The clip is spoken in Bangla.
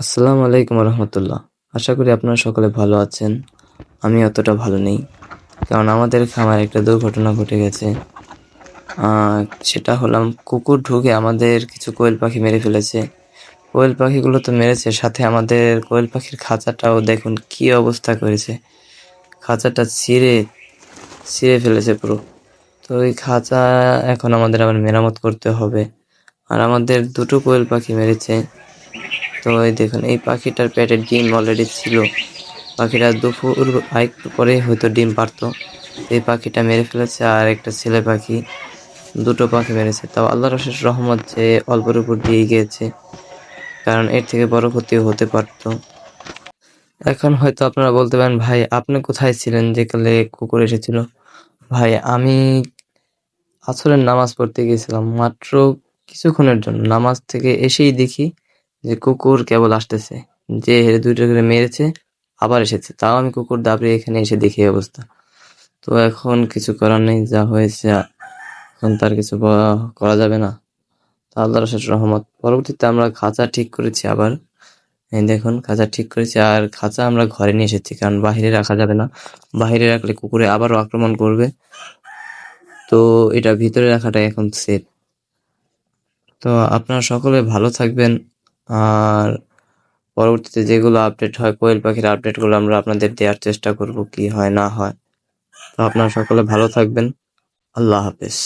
আসসালামু আলাইকুম রহমতুল্লাহ। আশা করি আপনারা সকলে ভালো আছেন। আমি অতটা ভালো নেই। কারণ আমাদের খামারে একটা দুর্ঘটনা ঘটে গেছে। সেটা হলাম কুকুর ঢুকে আমাদের কিছু কোয়েল পাখি মেরে ফেলেছে। কোয়েল পাখিগুলো তো মেরেছে, সাথে আমাদের কোয়েল পাখির খাঁচাটাও দেখুন কি অবস্থা করেছে। খাঁচাটা ছিঁড়ে ছিঁড়ে ফেলেছে পুরো। তো ওই খাঁচা এখন আমাদের আবার মেরামত করতে হবে। আর আমাদের দুটো কোয়েল পাখি মেরেছে। তো এই দেখুন, এই পাখিটার পেটে ডিম অলরেডি ছিল। পাখিটা দুপুর একটু পরে হয়তো ডিম পারতো। এই পাখিটা মেরে ফেলেছে আর একটা ছেলে পাখি, দুটো পাখি মেরেছে। তাও আল্লাহ অশেষ রহমত যে অল্পের উপর দিয়ে গিয়েছে কারণ এর থেকে বড় ক্ষতিও হতে পারতো। এখন হয়তো আপনারা বলতে পারেন, ভাই, আপনি কোথায় ছিলেন যে কালে কুকুর এসেছিল? ভাই, আমি আসরের নামাজ পড়তে গিয়েছিলাম, মাত্র কিছুক্ষণের জন্য। নামাজ থেকে এসেই দেখি যে কুকুর কেবল আসতেছে, যে হেরে দুইটা করে মেরেছে, আবার এসেছে। তাও আমি কুকুর দাবড়ে এখানে এসে দেখি অবস্থা। তো এখন কিছু করার নেই, যা হয়েছে, এখন তার কিছু করা যাবে না। তা আল্লাহর শেষ রহমত। পরবর্তীতে আমরা খাঁচা ঠিক করেছি আবার। দেখুন, খাঁচা ঠিক করেছি, আর খাঁচা আমরা ঘরে নিয়ে এসেছি, কারণ বাইরে রাখা যাবে না। বাইরে রাখলে কুকুরে আবারও আক্রমণ করবে। তো এটা ভিতরে রাখাটাই এখন সেফ তো আপনারা সকলে ভালো থাকবেন। আর পরবর্তীতে যেগুলো আপডেট হয়, কোয়েল পাখির আপডেটগুলো আমরা আপনাদের দেওয়ার চেষ্টা করব কি হয়, না হয়। তো আপনারা সকলে ভালো থাকবেন। আল্লাহ হাফেজ।